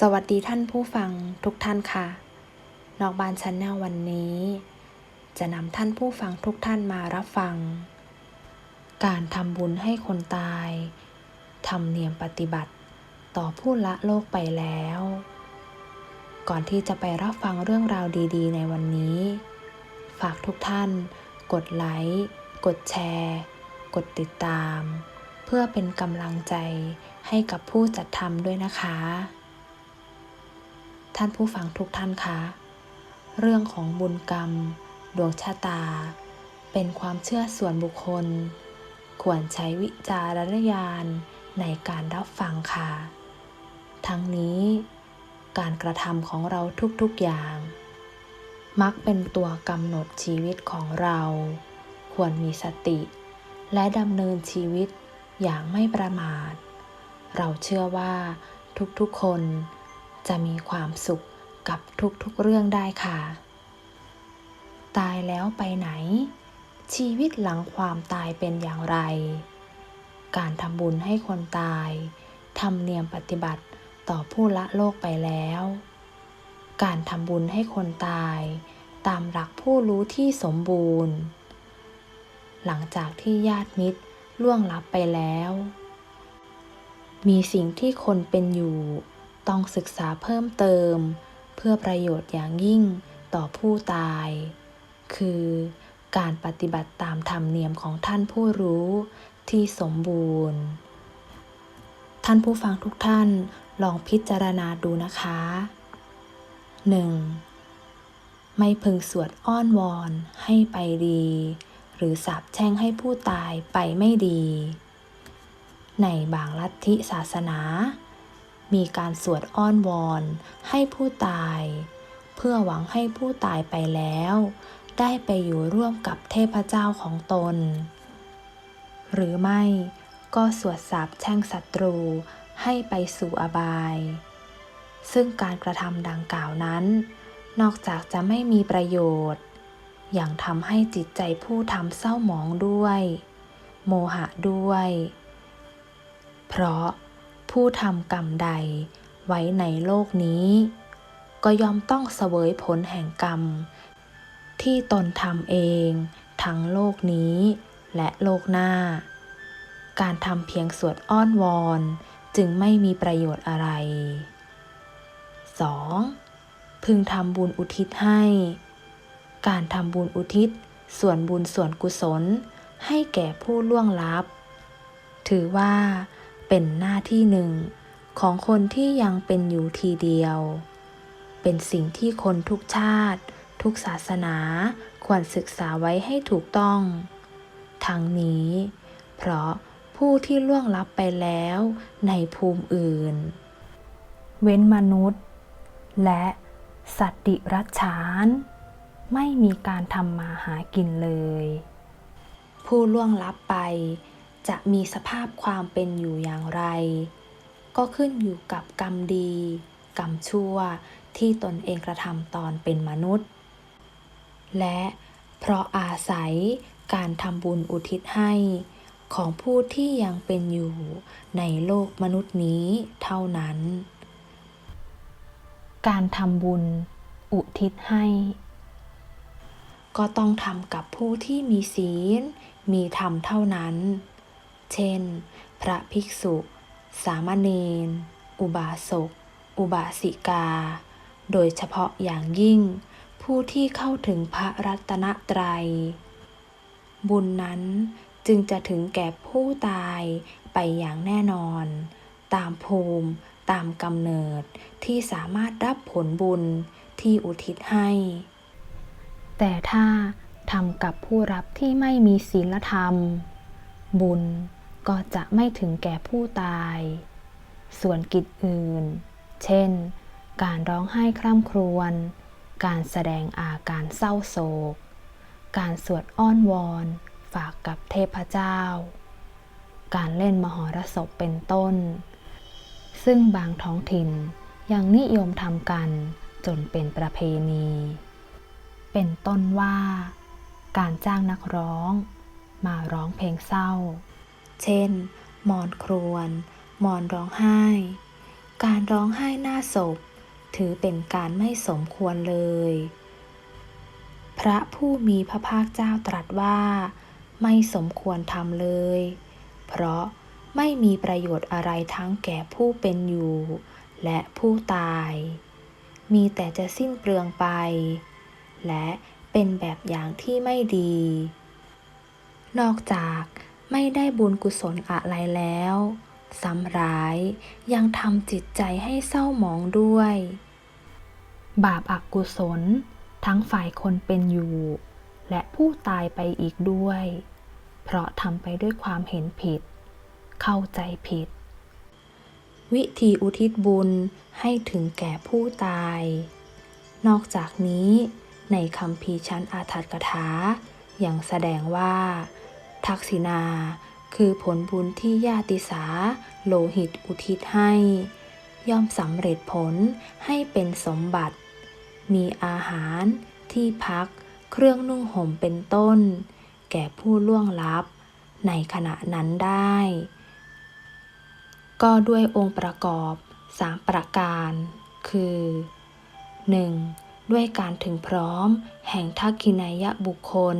สวัสดีท่านผู้ฟังทุกท่านค่ะ นอกบ้านชันแนลวันนี้ จะนำท่านผู้ฟังทุกท่านมารับฟัง การทำบุญให้คนตายทำเนียมปฏิบัติต่อผู้ละโลกไปแล้ว ก่อนที่จะไปรับฟังเรื่องราวดี ๆ ในวันนี้ ฝากทุกท่าน กดไลค์ กดแชร์ กดติดตาม เพื่อเป็นกำลังใจให้กับผู้จัดทำด้วยนะคะ ท่านผู้ฟังทุกท่านคะ เรื่องของบุญกรรม ดวงชะตา เป็นความเชื่อส่วนบุคคล ควรใช้วิจารณญาณในการรับฟังค่ะ ทั้งนี้ การกระทำของเราทุกๆอย่าง มักเป็นตัวกำหนดชีวิตของเรา ควรมีสติ และดำเนินชีวิตอย่างไม่ประมาท เราเชื่อว่าทุกๆคน จะมีความสุขกับทุกๆเรื่องได้ค่ะ ตายแล้วไปไหน ชีวิตหลังความตายเป็นอย่างไร การทำบุญให้คนตายทำเนียมปฏิบัติต่อผู้ละโลกไปแล้ว การทำบุญให้คนตายตามหลักผู้รู้ที่สมบูรณ์ หลังจากที่ญาติมิตรล่วงลับไปแล้ว มีสิ่งที่คนเป็นอยู่ ต้องศึกษาเพิ่มเติม เพื่อประโยชน์อย่างยิ่งต่อผู้ตาย คือการปฏิบัติตามธรรมเนียมของท่านผู้รู้ที่สมบูรณ์ ท่านผู้ฟังทุกท่านลองพิจารณาดูนะคะ 1. ไม่พึงสวดอ้อนวอนให้ไปดี หรือสาบแช่งให้ผู้ตายไปไม่ดี ในบางลัทธิศาสนา มีการสวดอ้อนวอนให้ผู้ตาย เพื่อหวังให้ผู้ตายไปแล้ว ได้ไปอยู่ร่วมกับเทพเจ้าของตน หรือไม่ก็สวดสาบแช่งศัตรูให้ไปสู่อบาย ซึ่งการกระทำดังกล่าวนั้น นอกจากจะไม่มีประโยชน์ ยังทำให้จิตใจผู้ทำเศร้าหมองด้วย โมหะด้วย เพราะ ผู้ทำกรรมใด ไว้ในโลกนี้ ก็ยอมต้องเสวยผลแห่งกรรม ที่ตนทำเอง ทั้งโลกนี้ และโลกหน้า การทำเพียงสวดอ้อนวอน จึงไม่มีประโยชน์อะไร 2. พึงทำบุญอุทิศให้ การทำบุญอุทิศ ส่วนบุญส่วนกุศล ให้แก่ผู้ล่วงลับ ถือว่า เป็นหน้าที่หนึ่งของคนที่ยังเป็นอยู่ทีเดียว เป็นสิ่งที่คนทุกชาติ ทุกศาสนาควรศึกษาไว้ให้ถูกต้อง ทั้งนี้ เพราะผู้ที่ล่วงลับไปแล้วในภูมิอื่น เว้นมนุษย์ และสัตว์ดิรัจฉาน ไม่มีการทำมาหากินเลย ผู้ล่วงลับไป จะมีสภาพความเป็นอยู่อย่างไร ก็ขึ้นอยู่กับกรรมดี กรรมชั่วที่ตนเองกระทำตอนเป็นมนุษย์ และเพราะอาศัยการทำบุญอุทิศให้ ของผู้ที่ยังเป็นอยู่ในโลกมนุษย์นี้เท่านั้น การทำบุญอุทิศให้ ก็ต้องทำกับผู้ที่มีศีล มีธรรมเท่านั้น เช่น พระภิกษุ สามเณร อุบาสก อุบาสิกา โดยเฉพาะอย่างยิ่ง ผู้ที่เข้าถึงพระรัตนตรัย บุญนั้นจึงจะถึงแก่ผู้ตายไปอย่างแน่นอน ตามภูมิตามกำเนิดที่สามารถรับผลบุญที่อุทิศให้ แต่ถ้าทำกับผู้รับที่ไม่มีศีลธรรม บุญ ก็จะไม่ถึงแก่ผู้ตาย ส่วนกิจอื่น เช่น การร้องไห้คร่ำครวญ การแสดงอาการเศร้าโศก การสวดอ้อนวอน ฝากกับเทพเจ้า การเล่นมหรสพเป็นต้น ซึ่งบางท้องถิ่นยังนิยมทำกันจนเป็นประเพณี เป็นต้นว่า การจ้างนักร้อง มาร้องเพลงเศร้า เช่น มอนครวน มอนร้องไห้ การร้องไห้หน้าศพ ถือเป็นการไม่สมควรเลย พระผู้มีพระภาคเจ้าตรัสว่า ไม่สมควรทำเลย เพราะไม่มีประโยชน์อะไรทั้งแก่ผู้เป็นอยู่ และผู้ตาย มีแต่จะสิ้นเปลืองไป และเป็นแบบอย่างที่ไม่ดี นอกจาก ไม่ได้บุญกุศลอะไรแล้วซ้ำร้ายยังทำจิตใจให้เศร้าหมองด้วย บาปอากุศล ทั้งฝ่ายคนเป็นอยู่ และผู้ตายไปอีกด้วย เพราะทำไปด้วยความเห็นผิด เข้าใจผิด วิธีอุทิศบุญให้ถึงแก่ผู้ตาย นอกจากนี้ในคำพีชั้นอาถรรกถาอย่างแสดงว่า ทักษิณาคือผลบุญที่ญาติสา โลหิตอุทิศให้ ย่อมสำเร็จผลให้เป็นสมบัติ มีอาหารที่พัก เครื่องนุ่งห่มเป็นต้น แก่ผู้ล่วงลับ ในขณะนั้นได้ ก็ด้วยองค์ประกอบสามประการ คือ 1. ด้วยการถึงพร้อมแห่งทักกินายะบุคคล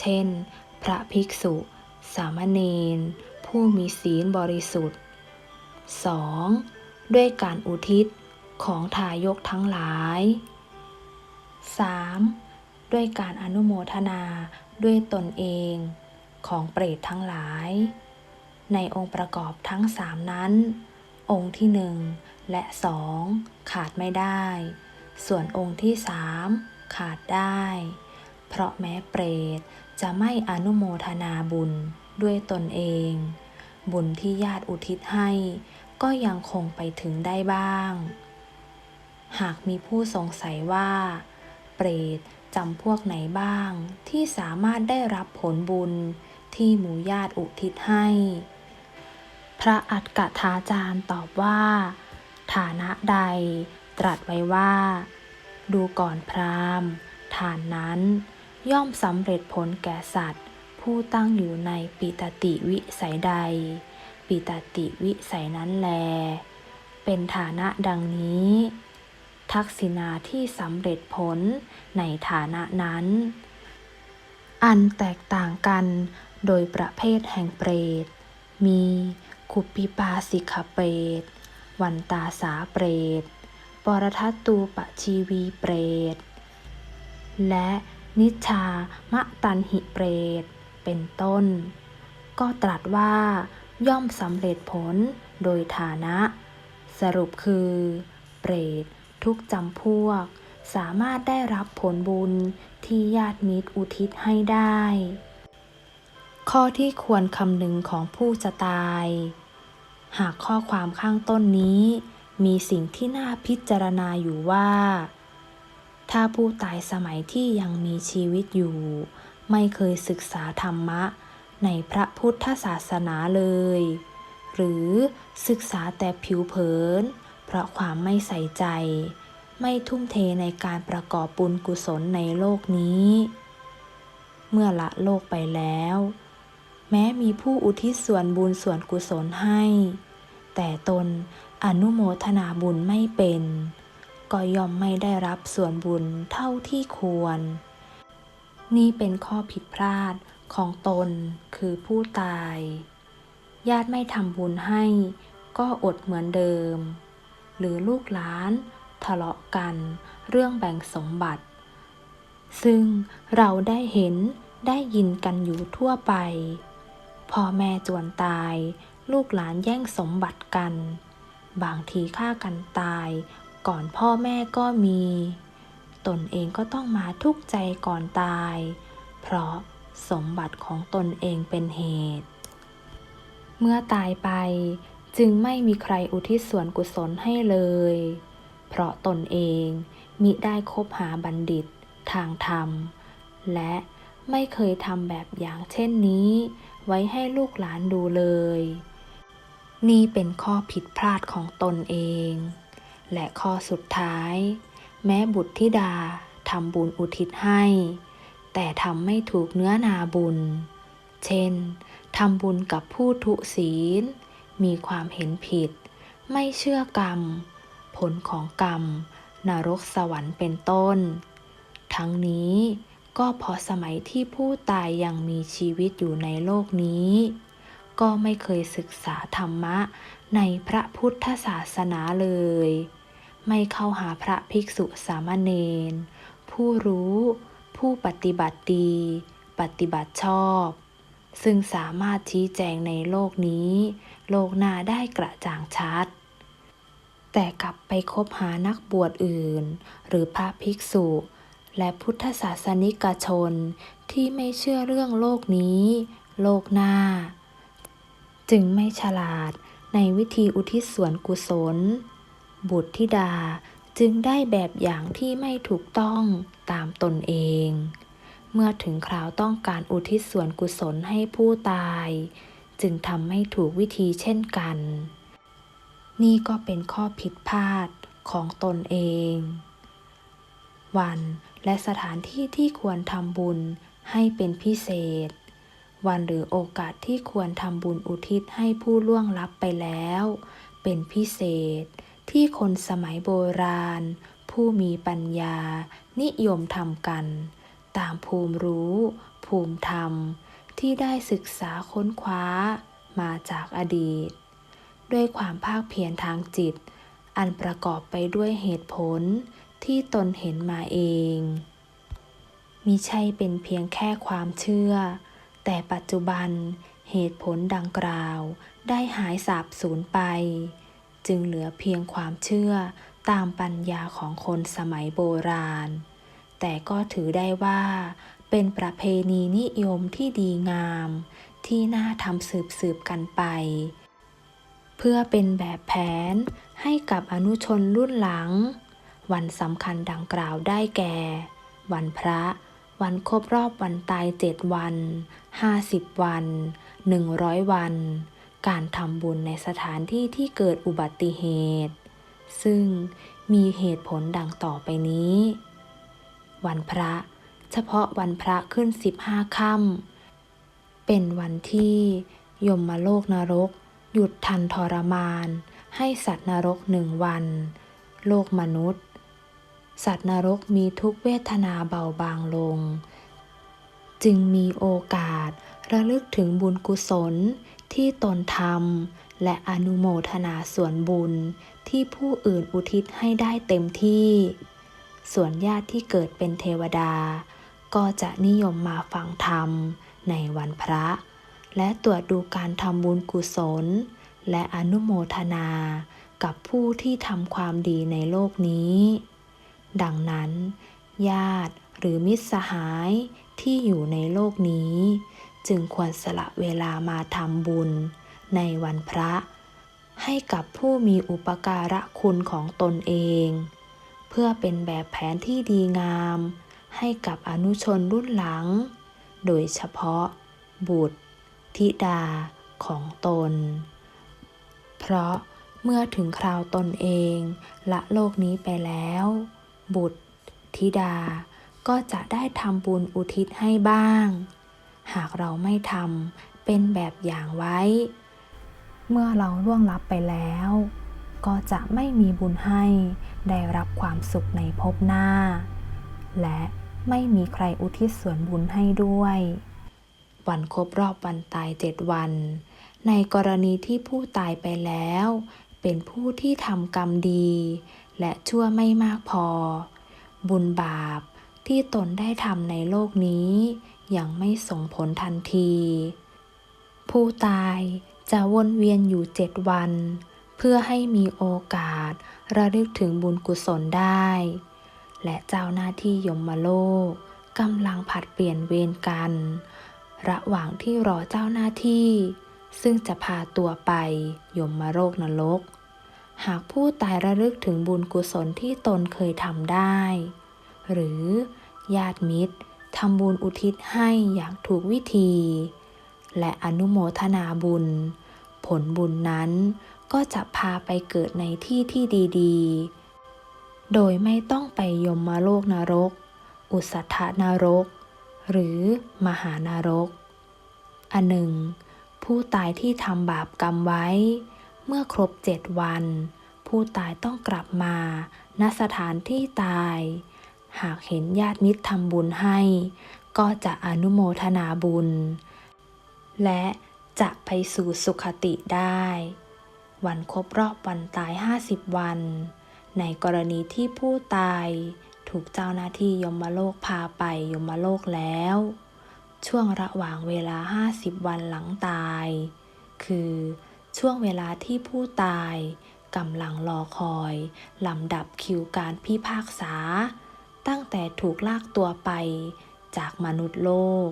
เช่น พระภิกษุ สามเณร ผู้มีศีลบริสุทธิ์ 2. ด้วยการอุทิศของทายกทั้งหลาย 3. ด้วยการอนุโมทนาด้วยตนเองของเปรตทั้งหลาย ในองค์ประกอบทั้งสามนั้น องค์ที่หนึ่งและสองขาดไม่ได้ ส่วนองค์ที่สามขาดได้ เพราะแม้เปรต จะไม่อนุโมทนาบุญด้วยตนเอง บุญที่ญาติอุทิศให้ ก็ยังคงไปถึงได้บ้าง หากมีผู้สงสัยว่า เปรตจำพวกไหนบ้างที่สามารถได้รับผลบุญที่หมู่ญาติอุทิศให้ พระอัฏกถาจารย์ตอบว่า ฐานะใด ตรัสไว้ว่า ดูก่อนพราหมณ์ ฐานนั้น ย่อมสำเร็จผลแก่สัตว์ ผู้ตั้งอยู่ในปิตติวิสัยใด ปิตติวิสัยนั้นแล เป็นฐานะดังนี้ ทักษิณาที่สำเร็จผลในฐานะนั้น อันแตกต่างกันโดยประเภทแห่งเปรต มีขุปปิปาสิกเปรต วันตาสาเปรต ปรทัตตูปชีวีเปรต และ นิชามะตันหิเปรต เป็นต้น ก็ตรัสว่าย่อมสำเร็จผลโดยฐานะ สรุปคือ เปรตทุกจำพวก สามารถได้รับผลบุญที่ญาติมิตรอุทิศให้ได้ ข้อที่ควรคำนึงของผู้จะตาย หากข้อความข้างต้นนี้ มีสิ่งที่น่าพิจารณาอยู่ว่า ถ้าผู้ตายสมัยที่ยังมีชีวิตอยู่ ไม่เคยศึกษาธรรมะ ในพระพุทธศาสนาเลย หรือศึกษาแต่ผิวเผิน เพราะความไม่ใส่ใจ ไม่ทุ่มเทในการประกอบบุญกุศลในโลกนี้ เมื่อละโลกไปแล้ว แม้มีผู้อุทิศส่วนบุญส่วนกุศลให้ แต่ตนอนุโมทนาบุญไม่เป็น ก็ย่อมไม่ได้รับส่วนบุญเท่าที่ควร นี่เป็นข้อผิดพลาดของตนคือผู้ตาย ญาติไม่ทำบุญให้ ก็อดเหมือนเดิม หรือลูกหลาน ทะเลาะกันเรื่องแบ่งสมบัติ ซึ่งเราได้เห็นได้ยินกันอยู่ทั่วไปพ่อแม่จวนตาย ลูกหลานแย่งสมบัติกัน บางทีฆ่ากันตาย ก่อนพ่อแม่ก็มี ตนเองก็ต้องมาทุกข์ใจก่อนตาย เพราะสมบัติของตนเองเป็นเหตุ เมื่อตายไปจึงไม่มีใครอุทิศส่วนกุศลให้เลย เพราะตนเองมิได้คบหาบัณฑิตทางธรรม และไม่เคยทำแบบอย่างเช่นนี้ ไว้ให้ลูกหลานดูเลย นี่เป็นข้อผิดพลาดของตนเอง และข้อสุดท้าย แม้บุตรธิดาทำบุญอุทิศให้ แต่ทำไม่ถูกเนื้อนาบุญ เช่นทำบุญกับผู้ทุศีล มีความเห็นผิด ไม่เชื่อกรรม ผลของกรรม นรกสวรรค์เป็นต้น ทั้งนี้ก็เพราะสมัยที่ผู้ตายยังมีชีวิตอยู่ในโลกนี้ ก็ไม่เคยศึกษาธรรมะในพระพุทธศาสนาเลย ไม่เข้าหาพระภิกษุสามเณร ผู้รู้ ผู้ปฏิบัติดี ปฏิบัติชอบ ซึ่งสามารถชี้แจงในโลกนี้ โลกหน้าได้กระจ่างชัด แต่กลับไปคบหานักบวชอื่น หรือพระภิกษุ และพุทธศาสนิกชนที่ไม่เชื่อเรื่องโลกนี้ โลกหน้า จึงไม่ฉลาดในวิธีอุทิศส่วนกุศล บุตรธิดาจึงได้แบบอย่างที่ไม่ถูกต้องตามตนเอง เมื่อถึงคราวต้องการอุทิศส่วนกุศลให้ผู้ตาย จึงทำไม่ถูกวิธีเช่นกัน นี่ก็เป็นข้อผิดพลาดของตนเอง วันและสถานที่ที่ควรทำบุญให้เป็นพิเศษ วันหรือโอกาสที่ควรทำบุญอุทิศให้ผู้ล่วงลับไปแล้ว เป็นพิเศษ ที่คนสมัยโบราณ ผู้มีปัญญา นิยมทำกัน ตามภูมิรู้ ภูมิธรรม ที่ได้ศึกษาค้นคว้ามาจากอดีต ด้วยความภาคเพียรทางจิต อันประกอบไปด้วยเหตุผลที่ตนเห็นมาเองมิใช่เป็นเพียงแค่ความเชื่อ แต่ปัจจุบันเหตุผลดังกล่าวได้หายสาบสูญไป จึงเหลือเพียงความเชื่อตามปัญญาของคนสมัยโบราณ แต่ก็ถือได้ว่า เป็นประเพณีนิยมที่ดีงาม ที่น่าทำสืบสืบกันไป เพื่อเป็นแบบแผนให้กับอนุชนรุ่นหลัง วันสำคัญดังกล่าวได้แก่ วันพระ วันครบรอบวันตายเจ็ดวันห้าสิบวันหนึ่งร้อยวัน การทำบุญในสถานที่ที่เกิดอุบัติเหตุ ซึ่งมีเหตุผลดังต่อไปนี้ วันพระ เฉพาะวันพระขึ้นสิบห้าค่ำเป็นวันที่ยมมาโลกนรก หยุดทันทรมาน ให้สัตว์นรกหนึ่งวัน โลกมนุษย์ สัตว์นรกมีทุกเวทนาเบาบางลง จึงมีโอกาสระลึกถึงบุญกุศล ที่ตนทำและอนุโมทนาส่วนบุญที่ผู้อื่นอุทิศให้ได้เต็มที่ ส่วนญาติที่เกิดเป็นเทวดา ก็จะนิยมมาฟังธรรมในวันพระ และตรวจดูการทำบุญกุศล และอนุโมทนากับผู้ที่ทำความดีในโลกนี้ ดังนั้น ญาติหรือมิตรสหายที่อยู่ในโลกนี้ จึงควรสละเวลามาทำบุญ ในวันพระ ให้กับผู้มีอุปการะคุณของตนเอง เพื่อเป็นแบบแผนที่ดีงาม ให้กับอนุชนรุ่นหลัง โดยเฉพาะ บุตร ธิดาของตน เพราะเมื่อถึงคราวตนเองละโลกนี้ไปแล้ว บุตร ธิดาก็จะได้ทำบุญอุทิศให้บ้าง หากเราไม่ทำเป็นแบบอย่างไว้ เมื่อเราล่วงลับไปแล้ว ก็จะไม่มีบุญให้ได้รับความสุขในภพหน้า และไม่มีใครอุทิศส่วนบุญให้ด้วย วันครบรอบวันตายเจ็ดวัน ในกรณีที่ผู้ตายไปแล้ว เป็นผู้ที่ทำกรรมดี และชั่วไม่มากพอ บุญบาปที่ตนได้ทำในโลกนี้ ยังไม่ส่งผลทันที ผู้ตายจะวนเวียนอยู่เจ็ดวัน เพื่อให้มีโอกาสระลึกถึงบุญกุศลได้ และเจ้าหน้าที่ยมโลกกำลังผัดเปลี่ยนเวรกัน ระหว่างที่รอเจ้าหน้าที่ ซึ่งจะพาตัวไปยมมาโรคนรก หากผู้ตายระลึกถึงบุญกุศลที่ตนเคยทำได้ หรือญาติมิตร ทำบุญอุทิศให้อย่างถูกวิธี และอนุโมทนาบุญ ผลบุญนั้นก็จะพาไปเกิดในที่ที่ดีๆ โดยไม่ต้องไปยมมาโลกนรก อุสัทธนรก หรือมหานรก อันหนึ่ง ผู้ตายที่ทำบาปกรรมไว้ เมื่อครบเจ็ดวัน ผู้ตายต้องกลับมาณสถานที่ตาย หากเห็นญาติมิตรทำบุญให้ ก็จะอนุโมทนาบุญ และจะไปสู่สุขติได้ วันครบรอบวันตาย 50 วัน ในกรณีที่ผู้ตายถูกเจ้าหน้าที่ยมโลกพาไปยมโลกแล้ว ช่วงระหว่างเวลา 50 วันหลังตาย คือช่วงเวลาที่ผู้ตายกำลังรอคอยลำดับคิวการพิพากษา ตั้งแต่ถูกลากตัวไปจากมนุษย์โลก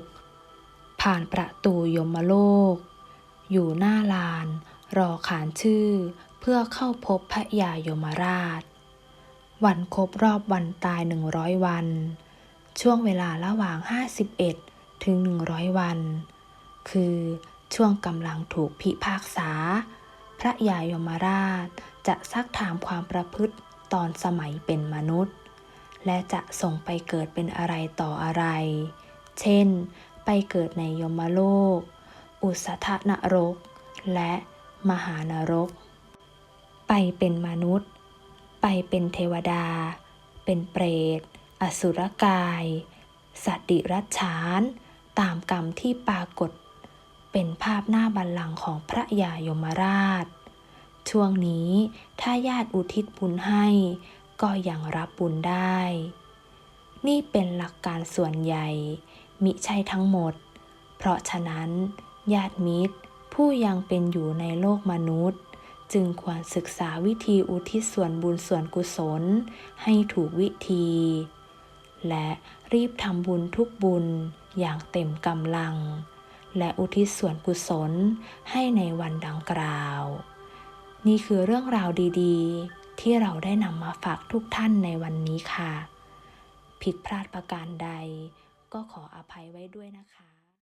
ผ่านประตูยมโลก อยู่หน้าลาน รอขานชื่อเพื่อเข้าพบพระยายมราช วันครบรอบวันตาย100วัน ช่วงเวลาระหว่าง 51 ถึง 100 วัน คือช่วงกำลังถูกพิพากษา พระยายมราชจะซักถามความประพฤติตอนสมัยเป็นมนุษย์ และจะส่งไปเกิดเป็นอะไรต่ออะไร เช่น ไปเกิดในยมโลก อุสธนรก และมหานรก ไปเป็นมนุษย์ ไปเป็นเทวดา เป็นเปรต อสุรกาย สัตว์ดิรัจฉาน ตามกรรมที่ปรากฏ เป็นภาพหน้าบัลลังก์ของพระยายมราช ช่วงนี้ถ้าญาติอุทิศบุญให้ ก็ยังรับบุญได้ นี่เป็นหลักการส่วนใหญ่ มิใช่ทั้งหมด เพราะฉะนั้น ญาติมิตรผู้ยังเป็นอยู่ในโลกมนุษย์ จึงควรศึกษาวิธีอุทิศส่วนบุญส่วนกุศล ให้ถูกวิธี และรีบทำบุญทุกบุญอย่างเต็มกำลัง และอุทิศส่วนกุศลให้ในวันดังกล่าว นี่คือเรื่องราวดี ๆ ที่เราได้นำมาฝากทุกท่านในวันนี้ค่ะ ผิดพลาดประการใดก็ขออภัยไว้ด้วยนะคะ